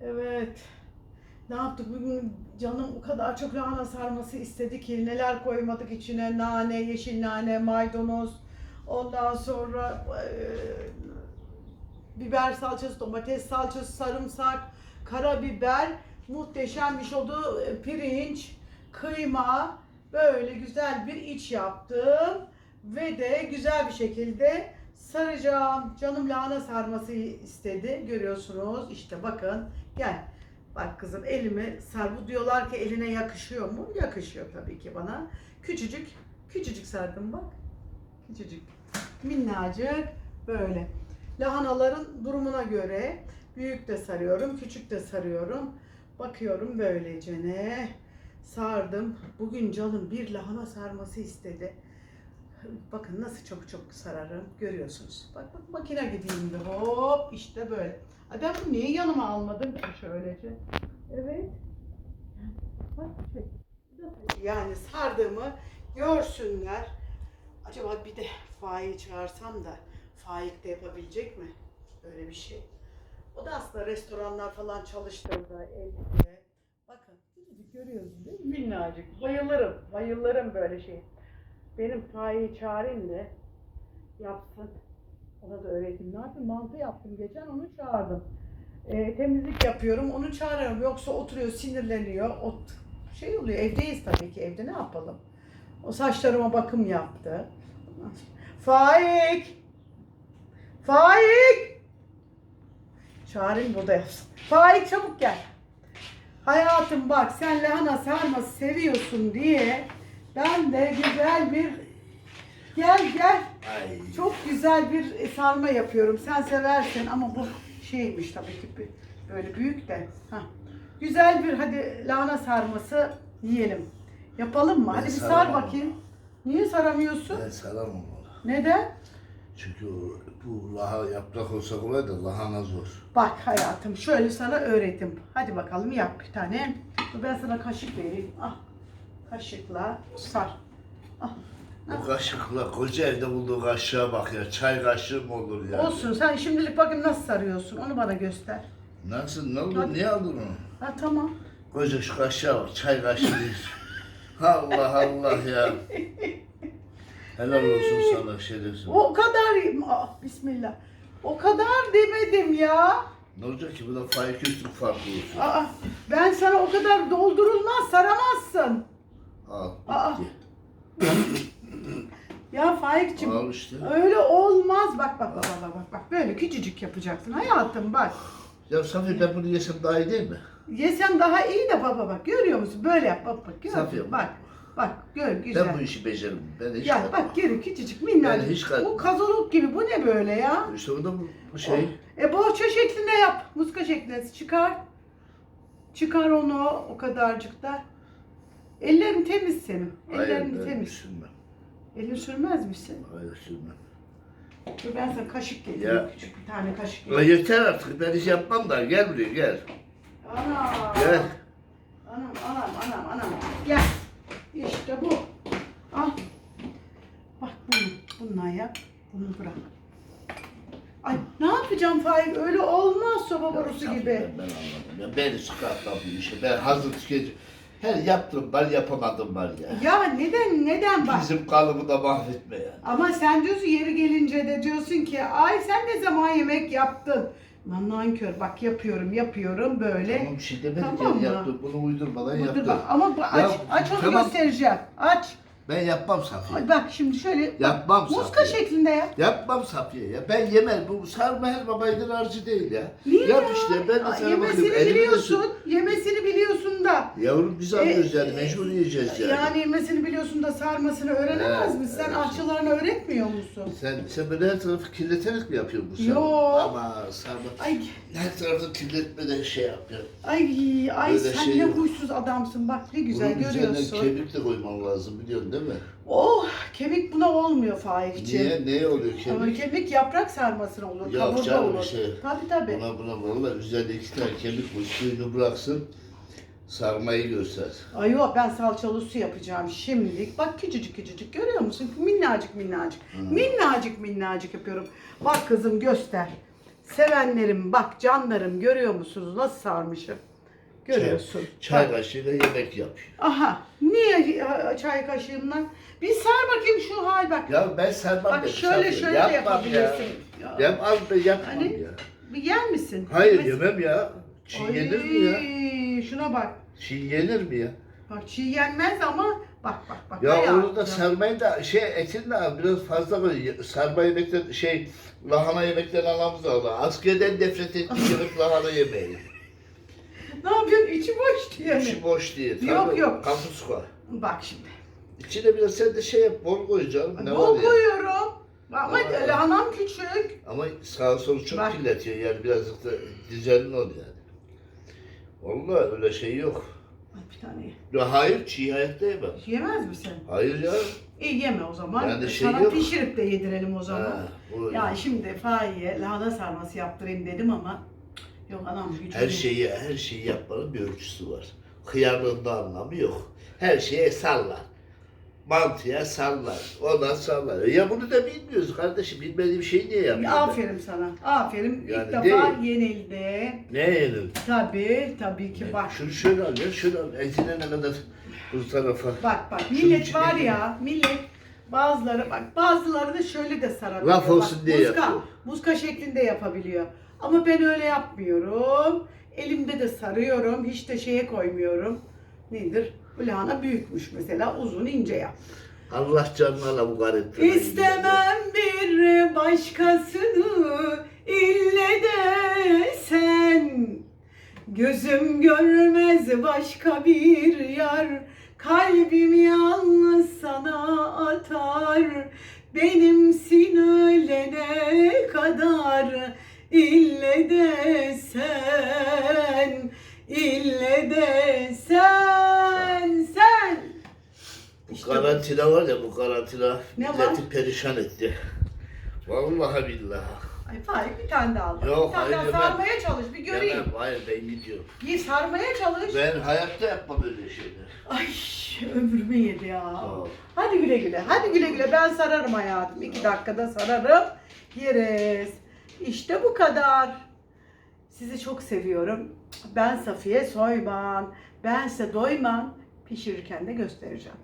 Evet. Ne yaptık? Bugün canım o kadar çok lahana sarması istedi ki neler koymadık içine? Nane, yeşil nane, maydanoz. Ondan sonra eee, biber salçası, domates salçası, sarımsak, karabiber muhteşem bir şey oldu. E, Pirinç, kıyma. Böyle güzel bir iç yaptım. Ve de güzel bir şekilde saracağım. Canım lahana sarması istedi. Görüyorsunuz. İşte bakın. Gel. Bak kızım elimi sar. Bu diyorlar ki eline yakışıyor mu? Yakışıyor tabii ki bana. Küçücük, küçücük sardım bak. Küçücük. Minnacık böyle. Lahanaların durumuna göre büyük de sarıyorum, küçük de sarıyorum. Bakıyorum böylece ne sardım. Bugün canım bir lahana sarması istedi. Bakın nasıl çok çok sararım görüyorsunuz. Bak bak makine gibiyim de hop işte böyle. Ay ben bunu niye yanıma almadım ki şöylece? Evet. Bak şey. Yani sardığımı görsünler. Acaba bir de Faik'i çağırsam da Faik de yapabilecek mi? Öyle bir şey. O da aslında restoranlar falan çalıştırdı elde. Bakın görüyorsunuz değil mi? Minnacık. Bayılırım. Bayılırım böyle şey. Benim Faik'i çağırayım da yapsın. Ona da öğreteyim. Ne yapayım? Mantı yaptım geçen onu çağırdım. Ee, temizlik yapıyorum onu çağırıyorum. Yoksa oturuyor sinirleniyor. O şey oluyor evdeyiz tabii ki. Evde ne yapalım? O saçlarıma bakım yaptı. Faik! Faik! Çağırayım burada yapsın. Faik çabuk gel. Hayatım bak sen lahana sarması seviyorsun diye ben de güzel bir gel gel Ay. çok güzel bir sarma yapıyorum. Sen seversin ama bu şeymiş tabii ki böyle büyük de. Hah. Güzel bir hadi lahana sarması yiyelim. Yapalım mı? Ben hadi bir sar saramam. bakayım. Niye saramıyorsun? Ben saramam onu. Neden? Çünkü o- bu laha yaprak olsa kolay da lahana zor. Bak hayatım şöyle sana öğretim. Hadi bakalım yap bir tane. Dur Ben sana kaşık vereyim. Ah. Kaşıkla sar. Ah. Bu kaşıkla koca evde bulduğu kaşığa bak ya. Çay kaşığı mı olur ya? Olsun sen şimdilik bakayım nasıl sarıyorsun. Onu bana göster. Nasıl? Ne oldu? Hadi. Niye aldın onu? Ha tamam. Koca şu kaşığa bak. Çay kaşığı değil. Allah Allah ya. Helal olsun sana şerefsiz. O kadar ah, bismillah. O kadar demedim ya. Ne olacak ki bu da faik farklı olsun. Aa, ben sana o kadar doldurulmaz saramazsın. Al. Aa. bitti. Ya Faik'cim Al işte. öyle olmaz. Bak bak bak bak bak bak böyle küçücük yapacaksın hayatım bak. Ya Safiye ben bunu yesem daha iyi değil mi? Yesen daha iyi de baba bak görüyor musun? Böyle yap bak bak görüyor Safiye, musun? Bak bak gör güzel. Ben bu işi beceririm. Ben hiç Ya bak geri küçücük minnacık. Ben hiç kal- Bu kazoluk gibi bu ne böyle ya? İşte o da bu, bu şey. E bohça şeklinde yap. Muska şeklinde çıkar. Çıkar onu o kadarcık da. Ellerin temiz senin. Hayır Ellerin ben temiz. sürmem. Elini sürmez misin? Hayır sürmem. Dur ben sana kaşık getireyim. Ya. Küçük bir tane kaşık La getireyim. yeter artık ben hiç yapmam da gel buraya gel. Anam. Gel. Anam anam anam anam. Gel. İşte bu. Al. Bak bunu. Bununla yap. Bunu bırak. Ay ne yapacağım Faik? Öyle olmaz soba borusu gibi. Ben, ben anladım. Ya beni çıkartma bu işe. Ben hazır tüketici. Her yaptığım var yapamadım var ya. Ya neden neden bak. Bizim kalıbı da mahvetme ya. Ama sen diyorsun yeri gelince de diyorsun ki ay sen ne zaman yemek yaptın? Lan nankör bak yapıyorum yapıyorum böyle. Tamam bir şey demedik Tamam mı? yaptım. Bunu uydurmadan Dur, yaptım. bak. Ama bu- aç, Ya, aç onu tamam. göstereceğim. Aç. Ben yapmam Safiye. Ay bak şimdi şöyle Yapmam muska Safiye. şeklinde yap. Yapmam Safiye ya. Ben yemem. Bu sarma her babaydın harcı değil ya. Niye Yap ya? işte ben de Ay, sana Yemesini bakayım. Elime de biliyorsun. sür. Yemesini biliyorsun. Yavrum biz alıyoruz E, yani mecbur yiyeceğiz yani. Yani yemesini biliyorsun da sarmasını öğrenemez Evet, misin? Sen evet. aşçılarına öğretmiyor musun? Sen, sen böyle her tarafı kirleterek mi yapıyorsun bu Yo. sarma? Ama sarma. Ay Her tarafı kirletmeden şey yapıyor. ay ay Öyle sen şey ne yok. huysuz adamsın. Bak ne güzel Bunun üzerine görüyorsun. kemik de koyman lazım biliyorsun değil mi? Oh kemik buna olmuyor Faikciğim. Niye? Neye oluyor Ama kemik? kemik yaprak sarmasına olur, Yok kavurma canım, olur. şey, Tabii tabii. Buna buna valla üzerine iki tane kemik koy suyunu bıraksın. Sarmayı göster. Ay yok ben salçalı su yapacağım şimdilik. Bak küçücük küçücük görüyor musun? Minnacık minnacık. Hı. Minnacık minnacık yapıyorum. Bak kızım göster. Sevenlerim bak canlarım görüyor musunuz nasıl sarmışım? Görüyorsun. Çay Bak. kaşığıyla yemek yapıyor. Aha. Niye çay kaşığımla? Bir sar bakayım şu hal bak. Ya ben sarmam bak şöyle şöyle Yapmam yapabilirsin. Ya. Ya. Yap al da yapmam Hani? ya. Bir yer misin? Hayır Yemez- yemem ya. Çiğ Ay, yenir mi ya? Şuna bak. Çiğ yenir mi ya? Bak çiğ yenmez ama bak bak bak. Ya bayağı onu da güzel. sarmayı da şey etin de biraz fazla böyle sarma yemekten şey lahana yemekten alamız da Askerden nefret ettiğim yemek lahana yemeği. Ne yapıyorsun? İçi boş diye mi? İçi boş değil. Yok, tabii. yok. Kapuska. Bak şimdi. İçine biraz sen de şey yap bol koy canım. Ne Bol var ya? koyuyorum. Ama Ne var ya? lahanam küçük. Ama sağ solu çok Bak. kirletiyor yani birazcık da düzenli ol yani. Vallahi öyle şey yok. Al bir tane ye. Ya hayır çiğ hayatta yemem. Yemez misin? Hayır ya. İyi yeme o zaman. Yani şey Sana yok. pişirip de yedirelim o zaman. Ha, Ya şimdi Fahiye lahana sarması yaptırayım dedim ama yok anam gücüm Her yok. şeyi her şeyi yapmanın bir ölçüsü var. Hıyarlığında anlamı yok. Her şeye sallar. Mantıya sallar. Ondan sallar. Ya bunu da bilmiyoruz kardeşim. Bilmediğim şeyi niye yapayım? ben? Aferin sana. Aferin. İlk Yani defa yenildi. Ne yenir? Tabii, tabii ki bak. Şunu şöyle al ya. Şöyle al. Etine ne kadar bu tarafa. Bak bak Şunun millet içine var girin. ya millet bazıları bak bazıları da şöyle de sarabiliyor. Laf olsun Bak, diye muska, yapıyor. Muska şeklinde yapabiliyor. Ama ben öyle yapmıyorum. Elimde de sarıyorum. Hiç de şeye koymuyorum. Nedir? Bu lahana büyükmüş mesela. Uzun ince yap. Allah canına bu garetleri. İstemem bir başkasını ille de sen Gözüm görmez başka bir yar Kalbim yalnız sana atar Benimsin ölene kadar İlle de sen İlle de sen İşte karantina var ya bu karantina Ne milleti var? perişan etti. Vallahi billahi. Ay Faik bir tane daha al. Yok, bir tane hayır, daha yemem. sarmaya çalış bir göreyim. Yemem, hayır ben gidiyorum. Ye sarmaya çalış. Ben hayatta yapmam öyle şeyler. Ay ömrümü yedi ya. Sağ ol. Hadi güle güle. Hadi güle güle. Ben sararım hayatım. İki dakikada sararım. Yeriz. İşte bu kadar. Sizi çok seviyorum. Ben Safiye Soyman. Ben size doymam. Pişirirken de göstereceğim.